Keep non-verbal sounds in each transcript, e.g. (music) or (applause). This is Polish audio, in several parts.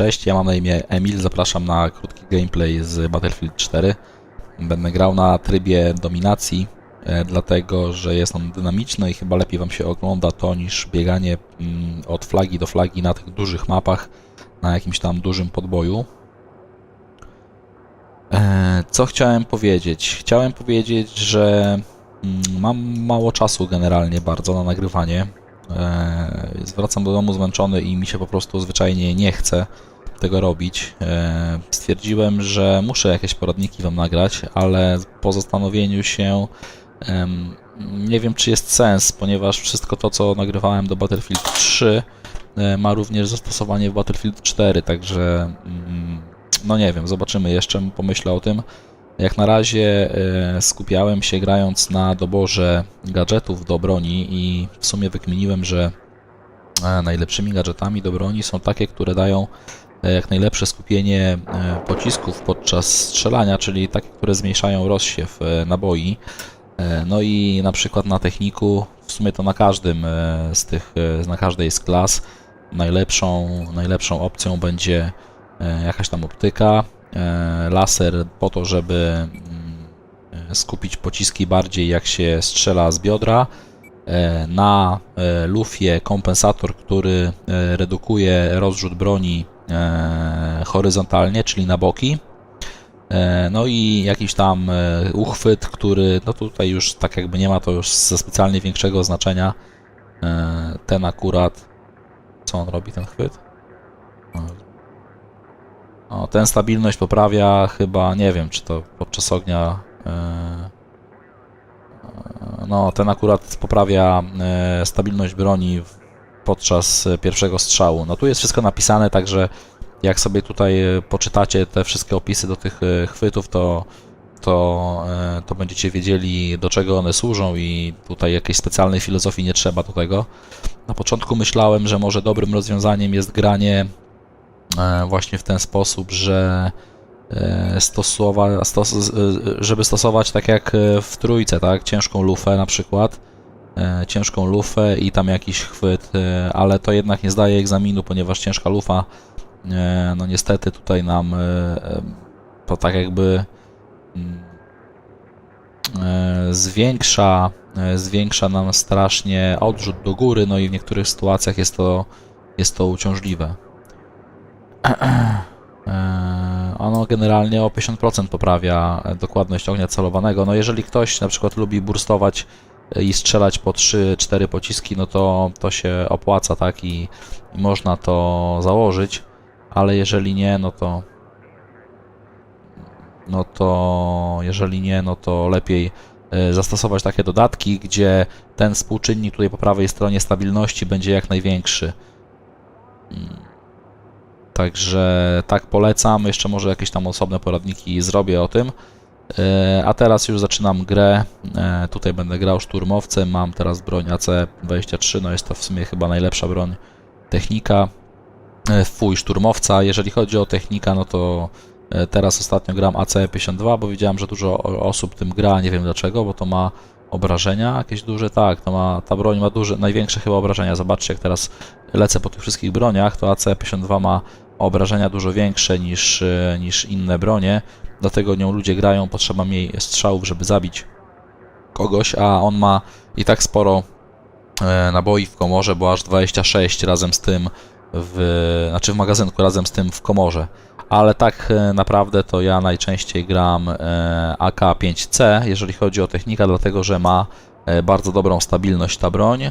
Cześć, ja mam na imię Emil, zapraszam na krótki gameplay z Battlefield 4. Będę grał na trybie dominacji, e, dlatego że jest on dynamiczny i chyba lepiej Wam się ogląda to niż bieganie mm, od flagi do flagi na tych dużych mapach, na jakimś tam dużym podboju. E, Co chciałem powiedzieć? Chciałem powiedzieć, że mm, mam mało czasu generalnie bardzo na nagrywanie. E, Zwracam do domu zmęczony i mi się po prostu zwyczajnie nie chce tego robić. E, Stwierdziłem, że muszę jakieś poradniki Wam nagrać, ale po zastanowieniu się nie wiem, czy jest sens, ponieważ wszystko to, co nagrywałem do Battlefield 3 e, ma również zastosowanie w Battlefield 4, także mm, no nie wiem, zobaczymy jeszcze, pomyślę o tym. Jak na razie e, skupiałem się grając na doborze gadżetów do broni i w sumie wykminiłem, że najlepszymi gadżetami do broni są takie, które dają jak najlepsze skupienie e, pocisków podczas strzelania, czyli takie, które zmniejszają rozsiew e, naboi. E, No i na przykład na techniku, w sumie to na każdym e, z tych, e, na każdej z klas najlepszą, najlepszą opcją będzie e, jakaś tam optyka, e, laser po to, żeby mm, e, skupić pociski bardziej jak się strzela z biodra. E, Na e, lufie kompensator, który e, redukuje rozrzut broni e, horyzontalnie, czyli na boki. E, No i jakiś tam e, uchwyt, który, no tutaj już tak jakby nie ma to już ze specjalnie większego znaczenia. E, Ten akurat, co on robi ten chwyt? O, ten stabilność poprawia chyba, nie wiem, czy to podczas ognia. e, e, No, ten akurat poprawia e, stabilność broni w- podczas e, pierwszego strzału. No tu jest wszystko napisane, także jak sobie tutaj e, poczytacie te wszystkie opisy do tych e, chwytów, to, to, to będziecie wiedzieli, do czego one służą i tutaj jakiejś specjalnej filozofii nie trzeba do tego. Na początku myślałem, że może dobrym rozwiązaniem jest granie właśnie w ten sposób, że stosowa, stos, żeby stosować tak jak w trójce, tak? Ciężką lufę na przykład. E, Ciężką lufę i tam jakiś chwyt, e, ale to jednak nie zdaje egzaminu, ponieważ ciężka lufa, e, no niestety tutaj nam to tak jakby mm, zwiększa, zwiększa nam strasznie odrzut do góry, no i w niektórych sytuacjach jest to, jest to uciążliwe. Ono generalnie o 50% poprawia dokładność ognia celowanego. No jeżeli ktoś na przykład lubi burstować i strzelać po 3-4 pociski, no to to się opłaca, tak? I, i można to założyć, ale jeżeli nie, no to no to jeżeli nie, no to lepiej e, zastosować takie dodatki, gdzie ten współczynnik tutaj po prawej stronie stabilności będzie jak największy. Mm. Także tak polecam. Jeszcze może jakieś tam osobne poradniki zrobię o tym. E, A teraz już zaczynam grę. E, Tutaj będę grał szturmowcem. Mam teraz broń AC-23. No jest to w sumie chyba najlepsza broń technika. E, Fuj, szturmowca. Jeżeli chodzi o technika, no to teraz ostatnio gram AC-52, bo widziałem, że dużo osób tym gra. Nie wiem dlaczego, bo to ma obrażenia jakieś duże. Tak, to ma, ta broń ma duże, największe chyba obrażenia. Zobaczcie, jak teraz lecę po tych wszystkich broniach, to AC-52 ma obrażenia dużo większe niż, niż inne bronie, dlatego nią ludzie grają, potrzeba mniej strzałów, żeby zabić kogoś, a on ma i tak sporo e, naboi w komorze, bo aż 26 razem z tym w, znaczy w magazynku razem z tym w komorze. Ale tak e, naprawdę to ja najczęściej gram e, AK-5C, jeżeli chodzi o technikę, dlatego że ma bardzo dobrą stabilność ta broń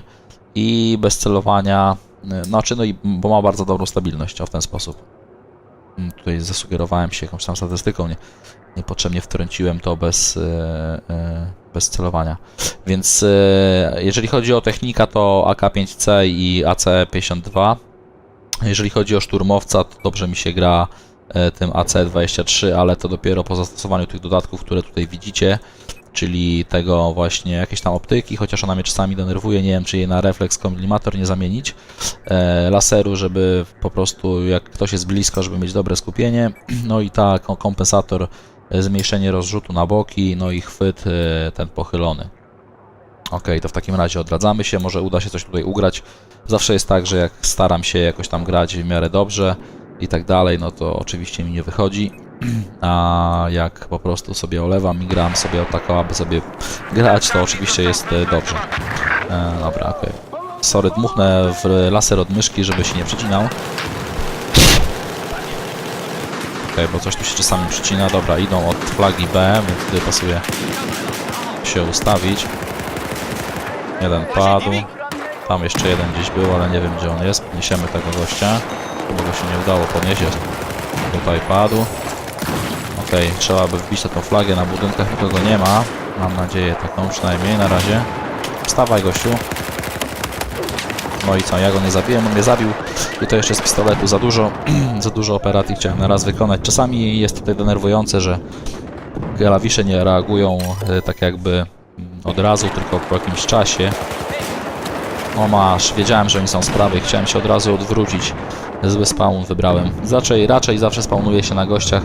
i bez celowania, znaczy no i bo ma bardzo dobrą stabilność, w ten sposób. Tutaj zasugerowałem się jakąś tam statystyką, nie, niepotrzebnie wtrąciłem to bez, e, e, bez celowania. Więc e, jeżeli chodzi o technika, to AK-5C i AC-52. Jeżeli chodzi o szturmowca, to dobrze mi się gra tym AC-23, ale to dopiero po zastosowaniu tych dodatków, które tutaj widzicie, czyli tego właśnie jakieś tam optyki, chociaż ona mnie czasami denerwuje, nie wiem czy jej na refleks kollimator nie zamienić, e, laseru, żeby po prostu jak ktoś jest blisko, żeby mieć dobre skupienie, (clears throat) no i ta ko- kompensator, e, zmniejszenie rozrzutu na boki, no i chwyt e, ten pochylony. Ok, to w takim razie odradzamy się, może uda się coś tutaj ugrać. Zawsze jest tak, że jak staram się jakoś tam grać w miarę dobrze, i tak dalej, no to oczywiście mi nie wychodzi. A jak po prostu sobie olewam i gram sobie o aby sobie grać, to oczywiście jest e, dobrze. E, dobra, okej. Sorry, dmuchnę w laser od myszki, żeby się nie przycinał. Okej, bo coś tu się czasami przycina. Dobra, idą od flagi B, więc tutaj pasuje się ustawić. Jeden padł. Tam jeszcze jeden gdzieś był, ale nie wiem gdzie on jest. Podniesiemy tego gościa. Bo go się nie udało podnieść. Tutaj padł. Okej, trzeba by wbić tą flagę. Na budynkach nikogo nie ma. Mam nadzieję taką przynajmniej na razie. Wstawaj gościu. No i co, ja go nie zabiłem, on mnie zabił i to jeszcze z pistoletu za dużo, (clears throat) za dużo operacji chciałem na raz wykonać. Czasami jest tutaj denerwujące, że klawisze nie reagują e, tak jakby mm, od razu, tylko po jakimś czasie. O masz, wiedziałem, że oni są z prawej, chciałem się od razu odwrócić. Zły spawn wybrałem. Raczej, raczej zawsze spawnuje się na gościach.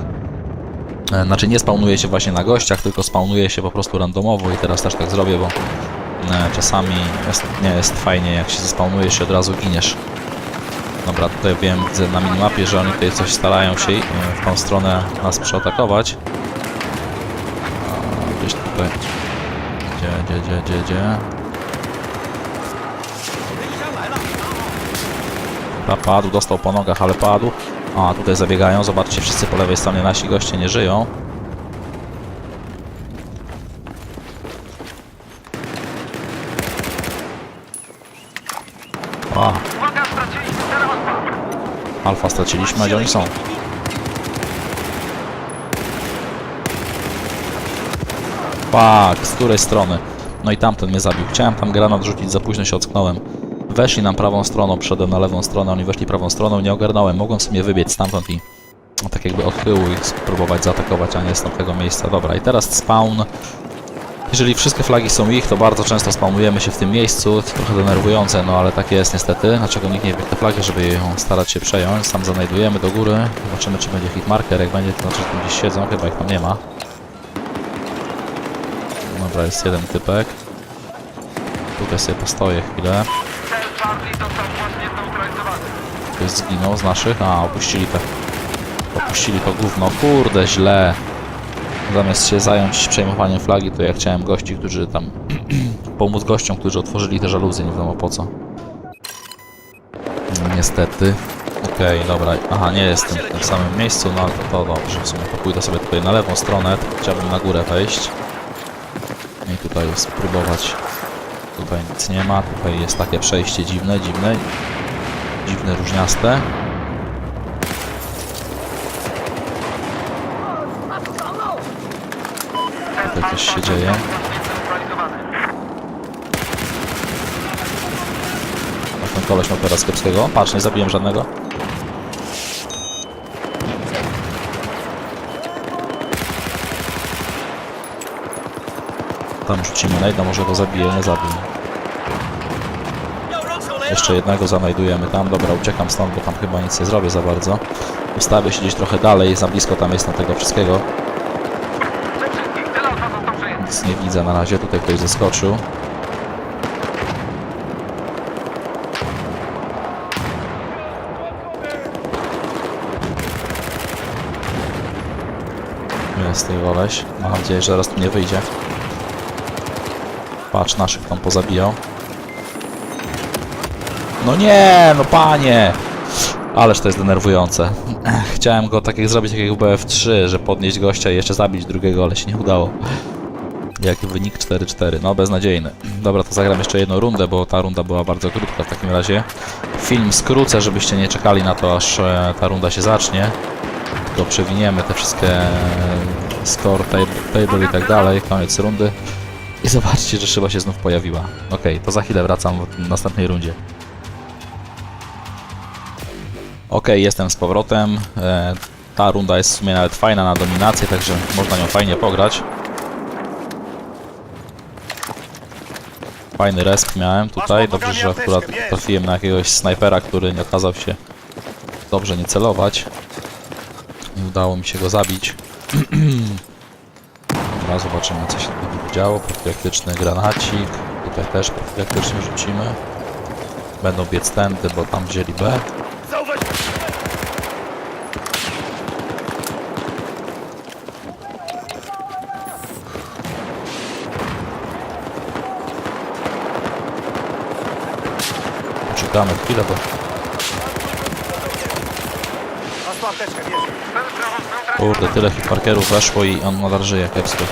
E, Znaczy nie spawnuje się właśnie na gościach, tylko spawnuje się po prostu randomowo i teraz też tak zrobię, bo e, czasami jest, nie jest fajnie, jak się zespawnujesz i od razu giniesz. Dobra, tutaj wiem, widzę na minimapie, że oni tutaj coś starają się e, w tą stronę nas przeatakować. A, Gdzieś tutaj. Gdzie, gdzie, gdzie, gdzie, gdzie? Dobra, padł, dostał po nogach, ale padł. A, tutaj zabiegają, zobaczcie, wszyscy po lewej stronie nasi goście nie żyją. A, alfa straciliśmy, a gdzie oni są? Fuck, z której strony? No i tamten mnie zabił. Chciałem tam granat rzucić, za późno się ocknąłem. Weszli nam prawą stroną, przyszedłem na lewą stronę, oni weszli prawą stroną, nie ogarnąłem. Mogłem sobie wybiec stamtąd i tak jakby od tyłu ich spróbować zaatakować, a nie z tamtego miejsca. Dobra, i teraz spawn. Jeżeli wszystkie flagi są ich, to bardzo często spawnujemy się w tym miejscu. To trochę denerwujące, no ale tak jest niestety. Dlaczego nikt nie wbiegł te flagi, żeby ją starać się przejąć? Sam zanajdujemy do góry. Zobaczymy, czy będzie hitmarker. Jak będzie, to znaczy, że tu gdzieś siedzą. Chyba ich tam nie ma. Dobra, jest jeden typek. Tutaj sobie postoję chwilę. Ktoś zginął z naszych? A, opuścili te. Opuścili to gówno. Kurde, źle. Zamiast się zająć przejmowaniem flagi, to ja chciałem gości, którzy tam... (clears throat) pomóc gościom, którzy otworzyli te żaluzje, nie wiadomo po co. Niestety. Okej, dobra. Aha, nie jestem w tym samym miejscu, no ale to, to dobrze. W sumie to pójdę sobie tutaj na lewą stronę, chciałbym na górę wejść. I tutaj spróbować. Tutaj nic nie ma, tutaj jest takie przejście dziwne, dziwne. Dziwne, różniaste. Tutaj coś się dzieje. A ten koleś ma teraz kiepskiego. Patrz, nie zabiłem żadnego. Tam rzucimy najda, może go zabije, nie zabił. Jeszcze jednego znajdujemy tam. Dobra, uciekam stąd, bo tam chyba nic nie zrobię za bardzo. Ustawię się gdzieś trochę dalej, za blisko tam jest na tego wszystkiego. Nic nie widzę na razie, tutaj ktoś zeskoczył. Jest tej koleś. Mam nadzieję, że zaraz tu nie wyjdzie. Patrz, naszych tam pozabijał. No nie, no panie! Ależ to jest denerwujące. (clears throat) Chciałem go tak jak zrobić jak w BF3, że podnieść gościa i jeszcze zabić drugiego, ale się nie udało. Jak wynik 4-4, no beznadziejny. Dobra, to zagram jeszcze jedną rundę, bo ta runda była bardzo krótka w takim razie. Film skrócę, żebyście nie czekali na to, aż e, ta runda się zacznie. Tylko przewiniemy te wszystkie e, score, table, table i tak dalej, koniec rundy. I zobaczcie, że szyba się znów pojawiła. Okej, to za chwilę wracam w następnej rundzie. Okej, jestem z powrotem. E, ta runda jest w sumie nawet fajna na dominację, także można nią fajnie pograć. Fajny resk miałem tutaj. Dobrze, że akurat trafiłem na jakiegoś snajpera, który nie okazał się dobrze nie celować. Nie udało mi się go zabić. (clears throat) Zobaczymy, co się będzie działo. Profilaktyczny granacik. Tutaj też profilaktycznie rzucimy. Będą biec tędy, bo tam wzięli B. Poczekamy chwilę, bo apteczkę, kurde, tyle hitmarkerów weszło i on nadal żyje kiepsko.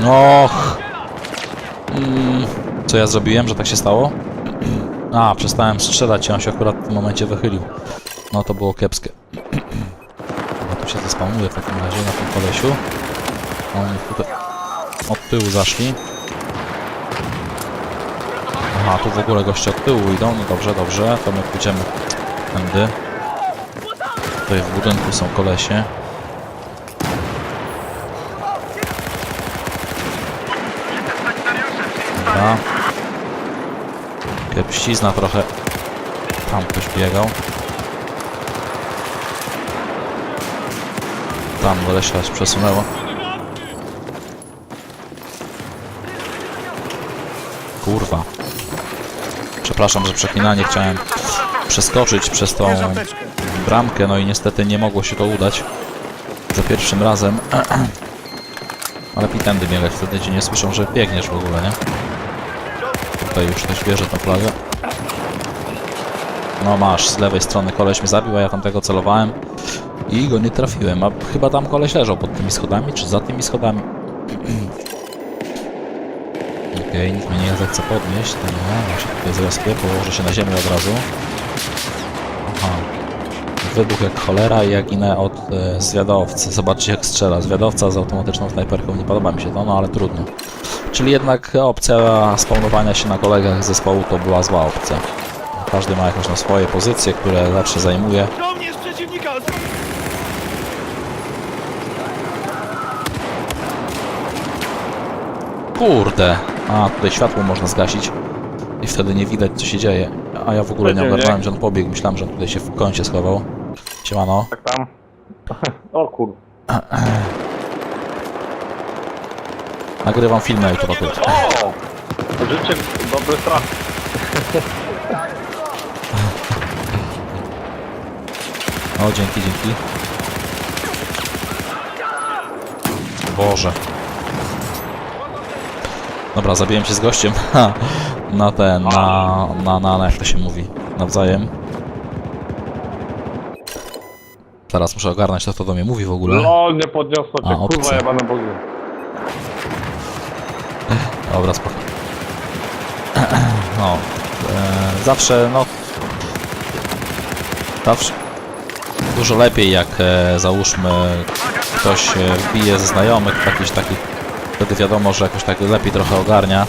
No. Mm, co ja zrobiłem, że tak się stało? (clears throat) A, przestałem strzelać i on się akurat w tym momencie wychylił. No to było kiepskie. (clears throat) Chyba tu się zespawnuje w takim razie na tym kolesiu. Oni tutaj od tyłu zaszli. Aha, tu w ogóle goście od tyłu idą. No dobrze, dobrze. To my pójdziemy tędy. Tutaj w budynku są kolesie. Dobra. Kiepścizna trochę. Tam ktoś biegał. Tam lesia się przesunęło. Przepraszam, że przeklinanie chciałem przeskoczyć przez tą bramkę, no i niestety nie mogło się to udać. Za pierwszym razem. (clears throat) Ale pitędy biegać, wtedy ci nie słyszą, że biegniesz w ogóle, nie? Tutaj już ktoś bierze tą flagę. No masz, z lewej strony koleś mnie zabił, a ja tamtego celowałem i go nie trafiłem, a chyba tam koleś leżał pod tymi schodami, czy za tymi schodami. (clears throat) Okej, nikt mnie nie zechce podnieść, to nie, ja się tutaj zrespię, położę się na ziemię od razu. Aha. Wybuch jak cholera i ja ginę od e, zwiadowcy. Zobaczcie jak strzela. Zwiadowca z automatyczną snajperką. Nie podoba mi się to, no ale trudno. Czyli jednak opcja spawnowania się na kolegach z zespołu to była zła opcja. Każdy ma jakąś na swoje pozycje, które zawsze zajmuje. Żołnierz przeciwnika! Kurde! A, tutaj światło można zgasić. I wtedy nie widać co się dzieje. A ja w ogóle nie ogarnąłem, że on pobiegł. Myślałem, że on tutaj się w kącie schował. Siemano. Tak tam. O kur... Nagrywam film na YouTube akurat. O! Życie dobry strach. O, dzięki, dzięki. Boże. Dobra, zabiłem się z gościem. (laughs) Ha, na ten, na, na, na, na, jak to się mówi, nawzajem. Teraz muszę ogarnąć to, kto do mnie mówi w ogóle. LOL, nie podniosło A, cię, obcy. kurwa jebane bogi. (laughs) Dobra, spoko. (clears throat) No, e, zawsze, no... Zawsze... Dużo lepiej jak, e, załóżmy, ktoś e, wbije ze znajomych, jakiś taki... Wtedy wiadomo, że jakoś tak lepiej trochę ogarnia.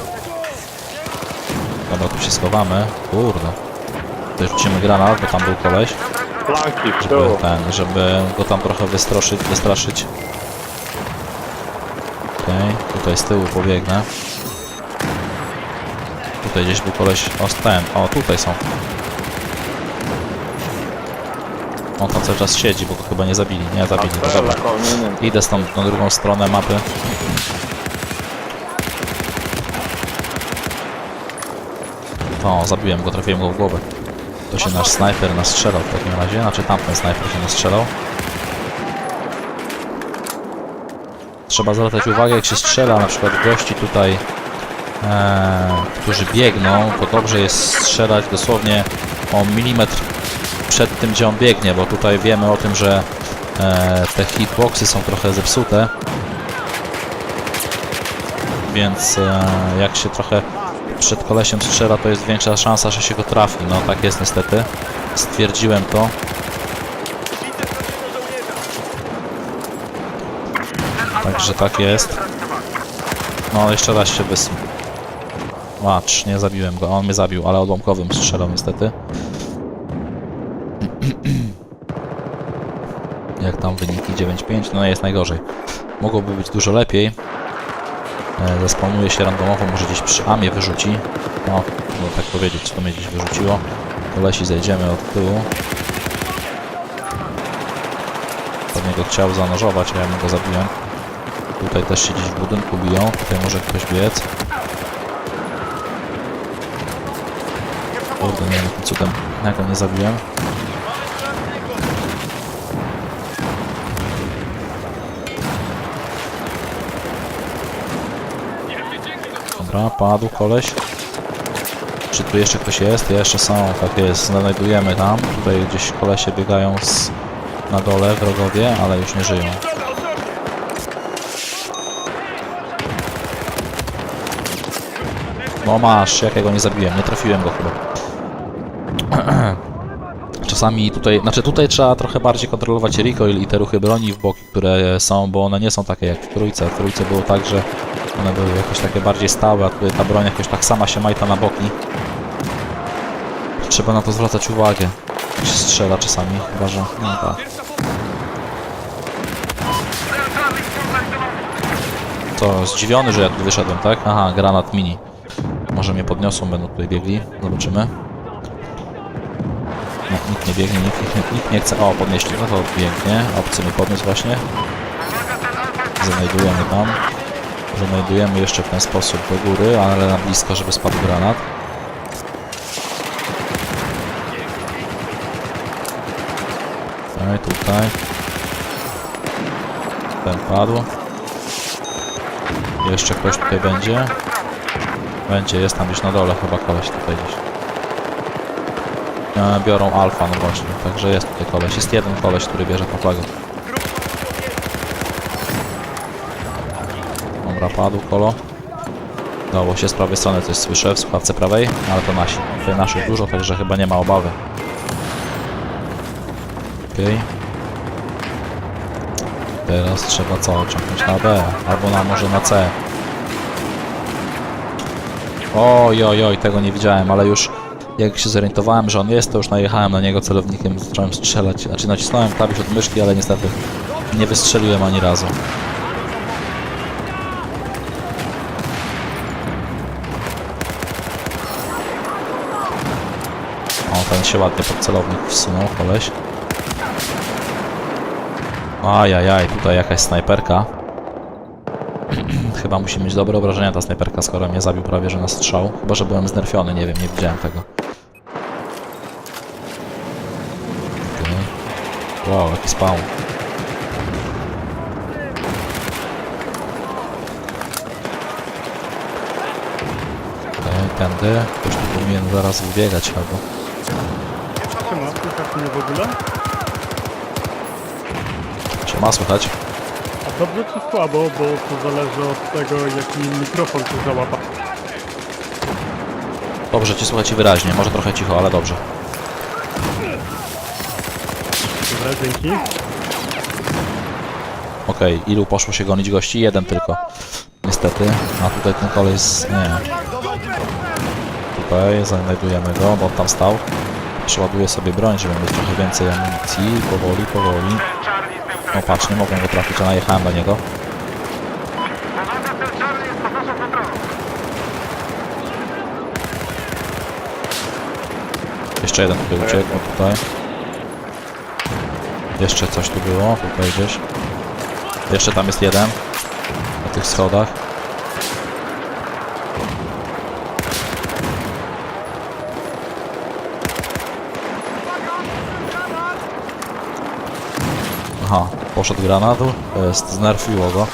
Dobra, tu się schowamy. Kurde. Tutaj rzucimy granat, bo tam był koleś. Żeby ten, żeby go tam trochę wystraszyć, wystraszyć. Okej, tutaj z tyłu pobiegnę. Tutaj gdzieś był koleś, o ten, o tutaj są. On tam cały czas siedzi, bo go chyba nie zabili, nie zabili, no dobra. nie, nie. Idę stąd na drugą stronę mapy. O, zabiłem go, trafiłem go w głowę. To się nasz snajper nastrzelał w takim razie, znaczy tamten snajper się nastrzelał. Trzeba zwracać uwagę jak się strzela na przykład gości tutaj, e, którzy biegną, to dobrze jest strzelać dosłownie o milimetr przed tym, gdzie on biegnie, bo tutaj wiemy o tym, że e, te hitboxy są trochę zepsute. Więc e, jak się trochę przed kolesiem strzela, to jest większa szansa, że się go trafi. No tak jest niestety. Stwierdziłem to. Także tak jest. No jeszcze raz się wysł. Łacz, nie zabiłem go. On mnie zabił, ale odłamkowym strzelał niestety. (clears throat) Jak tam wyniki 9-5? No jest najgorzej. Mogłoby być dużo lepiej. E, Zespawnuje się randomowo, może gdzieś przy Amie wyrzuci. No, no tak powiedzieć, co to mnie gdzieś wyrzuciło. Kolesi zejdziemy od tyłu. Pewnie go chciał zanurzować, a ja mu go zabiłem. Tutaj też się gdzieś w budynku biją. Tutaj może ktoś biec. Kurde, nie wiem jakim cudem. Jak go nie zabiłem. Dobra, padł koleś. Czy tu jeszcze ktoś jest? Jeszcze są, tak jest. Znajdujemy tam. Tutaj gdzieś kolesie biegają z, na dole, wrogowie, ale już nie żyją. No masz, jak ja go nie zabiłem, nie trafiłem go chyba. (clears throat) Czasami tutaj, znaczy tutaj trzeba trochę bardziej kontrolować recoil i te ruchy broni w boki, które są, bo one nie są takie jak w trójce. W trójce było tak, że one były jakoś takie bardziej stałe, a tutaj ta broń jakoś tak sama się majta na boki. Trzeba na to zwracać uwagę. Się strzela czasami, chyba że... No tak. To zdziwiony, że ja tu wyszedłem, tak? Aha, granat mini. Może mnie podniosą, będą tutaj biegli. Zobaczymy. No, nikt nie biegnie, nikt, nikt, nikt nie chce. O, podnieśli, no to pięknie. Obcy mnie podniósł właśnie. Znajdujemy tam. Znajdujemy jeszcze w ten sposób do góry, ale na blisko, żeby spadł granat. Tutaj, tutaj. Ten padł. Jeszcze ktoś tutaj będzie. Będzie, jest tam gdzieś na dole chyba koleś tutaj gdzieś. E, biorą alfa, no właśnie, także jest tutaj koleś. Jest jeden koleś, który bierze po flagę. Dobra, padł kolo. Dało się z prawej strony coś słyszę, w słuchawce prawej, ale to nasi. Tutaj naszych dużo, także chyba nie ma obawy. Okej. Teraz trzeba co? Ciągnąć na B, albo na może na C. Oj, oj, oj, tego nie widziałem, ale już jak się zorientowałem, że on jest, to już najechałem na niego celownikiem, zacząłem strzelać. Znaczy nacisnąłem klawisz od myszki, ale niestety nie wystrzeliłem ani razu. Ten się ładnie pod celownik wsunął, koleś. Ajajaj, tutaj jakaś snajperka. (clears throat) Chyba musi mieć dobre obrażenia ta snajperka, skoro mnie zabił prawie że na strzał. Chyba, że byłem znerfiony, nie wiem, nie widziałem tego. Okej. Wow, jaki spawn. Okej, tędy. Ktoś tu powinien zaraz wybiegać albo. Słychać w ogóle? Się ma słychać? A dobrze czy słabo, bo to zależy od tego, jaki mikrofon tu załapa. Dobrze, ci słuchać wyraźnie. Może trochę cicho, ale dobrze. Dobra, dzięki. Okej, ilu poszło się gonić gości? Jeden tylko. Niestety. A tutaj ten koleś z... nie. Tutaj znajdujemy go, bo on tam stał. Przeładuję sobie broń, żeby mieć trochę więcej amunicji. Powoli, powoli. O patrz, nie mogłem go trafić, a najechałem na niego. Jeszcze jeden tutaj uciekł, tutaj. Jeszcze coś tu było, tutaj gdzieś. Jeszcze tam jest jeden. Na tych schodach. Aha, poszedł granatu. Jest, znerfiło go.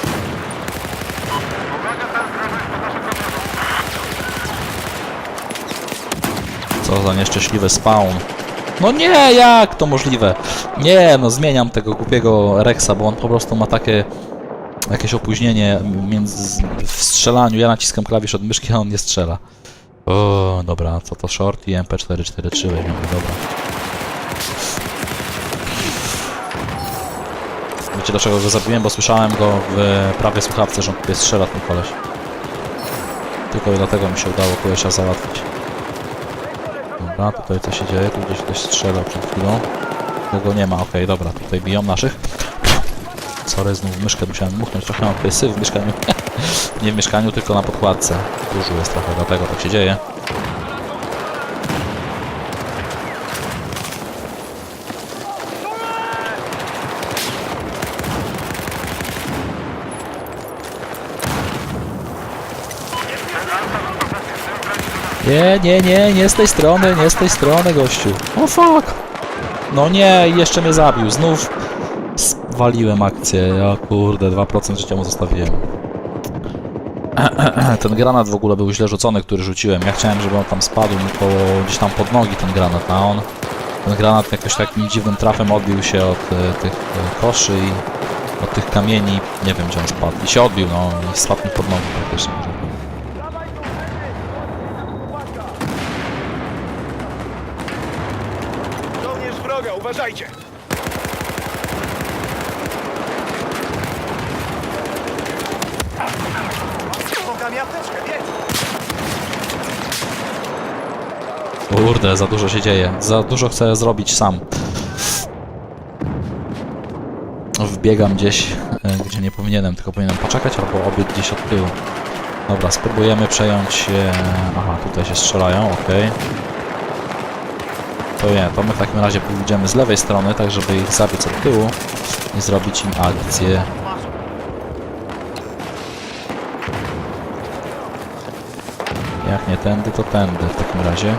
Co za nieszczęśliwy spawn. No nie, jak to możliwe? Nie, no zmieniam tego głupiego Rexa, bo on po prostu ma takie jakieś opóźnienie między w strzelaniu. Ja naciskam klawisz od myszki, a on nie strzela. O, dobra, co to short i MP443 weźmiemy, dobra. Wiecie dlaczego go zabiłem? Bo słyszałem go w prawej słuchawce, że on tutaj strzela ten koleś. Tylko dlatego mi się udało kolesia załatwić. Dobra, tutaj co się dzieje? Tu gdzieś ktoś strzelał przed chwilą. Tego nie ma, okej, dobra, tutaj biją naszych. Sorry, znów myszkę musiałem muchnąć, trochę mam w mieszkaniu. (laughs) nie w mieszkaniu, tylko na podkładce. Dużo jest trochę, dlatego tak się dzieje. Nie, nie, nie, nie z tej strony, nie z tej strony, gościu. O fuck! No nie, jeszcze mnie zabił. Znów waliłem akcję. Ja kurde, 2% życia mu zostawiłem. (clears throat) ten granat w ogóle był źle rzucony, który rzuciłem. Ja chciałem, żeby on tam spadł mi koło, gdzieś tam pod nogi ten granat, a on ten granat jakoś takim dziwnym trafem odbił się od e, tych e, koszy i od tych kamieni. Nie wiem gdzie on spadł. I się odbił, no i spadł mi pod nogi praktycznie. można powiedzieć. Żołnierz wroga, uważajcie! Pomagam apteczkę! Kurde, za dużo się dzieje. Za dużo chcę zrobić sam. Wbiegam gdzieś, e, gdzie nie powinienem, tylko powinienem poczekać albo obiec gdzieś od tyłu. Dobra, spróbujemy przejąć... Aha, tutaj się strzelają, ok. To nie, to my w takim razie pójdziemy z lewej strony, tak żeby ich zabiec od tyłu i zrobić im akcję. Jak nie tędy, to tędy w takim razie.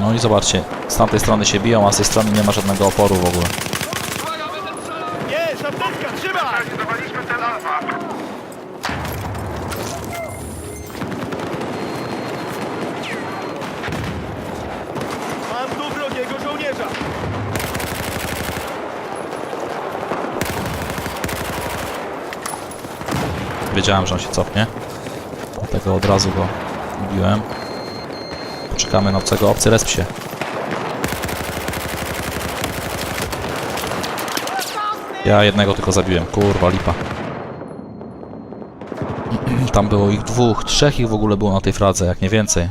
No i zobaczcie, z tamtej strony się biją, a z tej strony nie ma żadnego oporu w ogóle. Jest, apteczka, trzymaj! Zdawaliśmy ten alfa. Mam tu wrogiego żołnierza! Wiedziałem, że on się cofnie. Dlatego od razu go ubiłem. Poczekamy na obcego. Obcy resp się. Ja jednego tylko zabiłem. Kurwa, lipa. Tam było ich dwóch, trzech ich w ogóle było na tej fradze, jak nie więcej.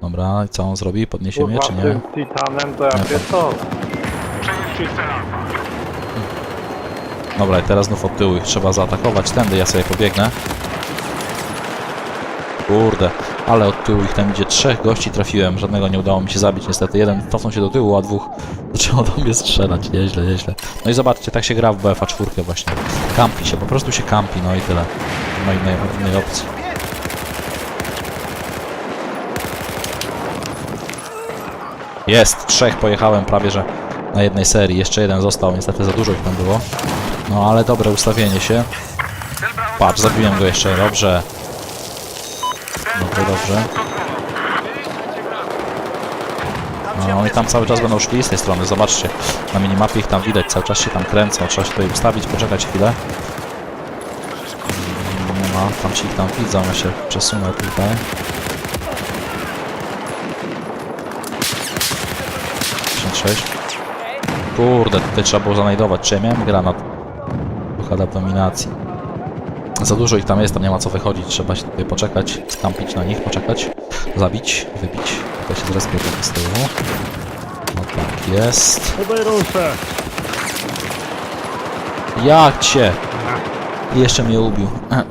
Dobra, i co on zrobi? Podniesie mnie, czy nie? tym titanem to jest to? Dobra, i teraz znów od tyłu ich trzeba zaatakować. Tędy ja sobie pobiegnę. Kurde, ale od tyłu ich tam idzie trzech gości trafiłem, żadnego nie udało mi się zabić niestety. Jeden cofnął się do tyłu, a dwóch (laughs) zaczęło do mnie strzelać. Nieźle, nieźle. No i zobaczcie, tak się gra w BFA 4 właśnie. Kampi się, po prostu się kampi, no i tyle. Nie ma innej, innej opcji. Jest, trzech pojechałem prawie, że na jednej serii. Jeszcze jeden został, niestety za dużo ich tam było. No ale dobre ustawienie się. Patrz, zabiłem go jeszcze, dobrze. Dobrze, dobrze. No oni tam cały czas będą szli z tej strony, zobaczcie. Na minimapie ich tam widać, cały czas się tam kręcą. Trzeba się tutaj ustawić, poczekać chwilę. No, tam ci ich tam widzą, ja się przesunę tutaj. sześć. Kurde, tutaj trzeba było zanajdować. Czy ja miałem granat? Blokada dominacji. Za dużo ich tam jest, tam nie ma co wychodzić. Trzeba się tutaj poczekać, skampić na nich, poczekać, zabić, wybić. Tutaj się zrespię tak z tyłu. No tak jest. Jak cię? I jeszcze mnie ubił. (clears throat)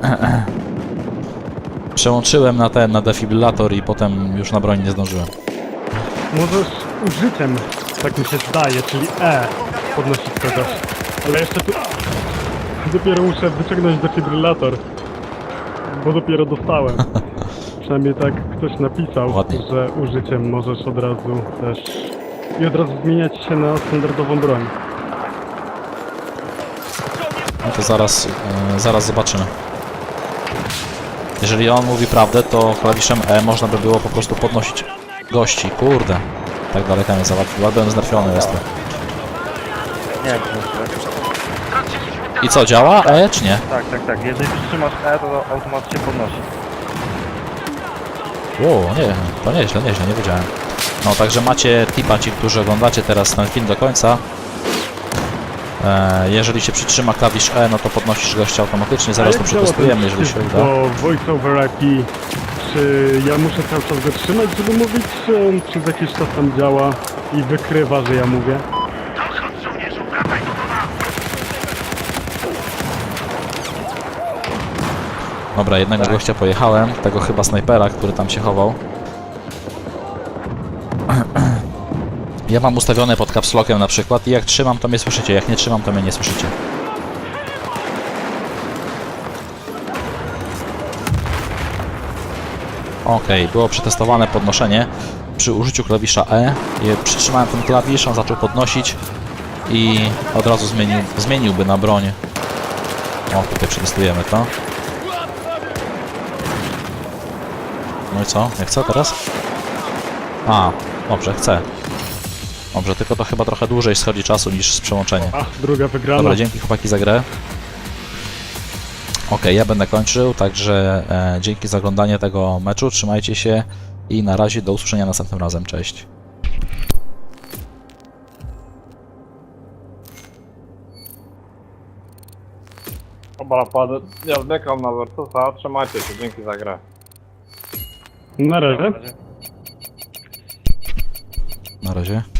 Przełączyłem na ten, na defibrylator i potem już na broń nie zdążyłem. Możesz użyciem, tak mi się zdaje, czyli E, podnosić kogoś. Ale jeszcze tu... Dopiero muszę wyciągnąć defibrylator. Bo dopiero dostałem. (laughs) Przynajmniej tak ktoś napisał, Ładnie. że użyciem możesz od razu też... I od razu zmieniać się na standardową broń. No to zaraz, e, zaraz zobaczymy. Jeżeli on mówi prawdę, to klawiszem E można by było po prostu podnosić gości. Kurde. Tak daleka mnie załatwił. Ale byłem znerfiony jestem. Nie, I co, działa E czy nie? tak, tak, tak. Jeżeli przytrzymasz E, to automat się podnosi. O, nie, to nieźle, nieźle, nie wiedziałem. No, także macie tipa ci, którzy oglądacie teraz ten film do końca. E, jeżeli się przytrzyma klawisz E, no to podnosisz gościa automatycznie. Zaraz to przetestujemy, jeżeli się uda. Do voice over IP, czy ja muszę cały czas go trzymać, żeby mówić, czy on przez jakiś czas tam działa i wykrywa, że ja mówię? Dobra, jednego gościa pojechałem, tego chyba snajpera, który tam się chował. (clears throat) Ja mam ustawione pod capslockiem na przykład i jak trzymam to mnie słyszycie, jak nie trzymam to mnie nie słyszycie. Okej, było przetestowane podnoszenie przy użyciu klawisza E. Przytrzymałem ten klawisz, on zaczął podnosić i od razu zmienił, zmieniłby na broń. O, tutaj przetestujemy to. No i co? Jak co teraz? A, dobrze, chcę. Dobrze, tylko to chyba trochę dłużej schodzi czasu niż z przełączeniem. A, druga wygrana. Dobra, dzięki chłopaki za grę. Ok, ja będę kończył, także e, dzięki za oglądanie tego meczu, trzymajcie się i na razie do usłyszenia następnym razem, cześć. Dobra, padę. Ja zbiegam na Vertusa, trzymajcie się, dzięki za grę. Na razie. Na razie.